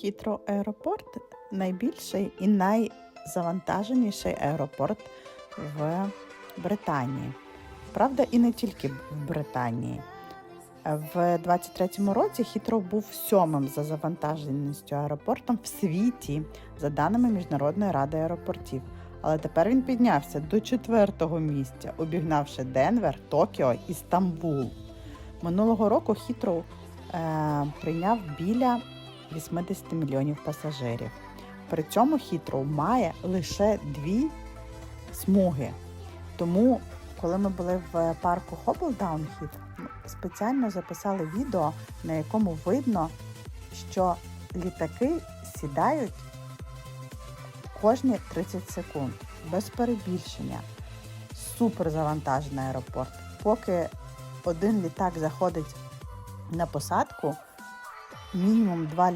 Хітро аеропорт найбільший і найзавантаженіший аеропорт в Британії. Правда, і не тільки в Британії. В 23-му році Хітро був сьомим за завантаженістю аеропортом в світі, за даними Міжнародної ради аеропортів. Але тепер він піднявся до четвертого місця, обігнавши Денвер, Токіо і Стамбул. Минулого року Хітроу е, прийняв біля 80 мільйонів пасажирів. При цьому Хітроу має лише дві смуги. Тому, коли ми були в парку Хоблдаунхіт, ми спеціально записали відео, на якому видно, що літаки сідають кожні 30 секунд, без перебільшення. Супер завантажений аеропорт. Поки один літак заходить на посадку, мінімум два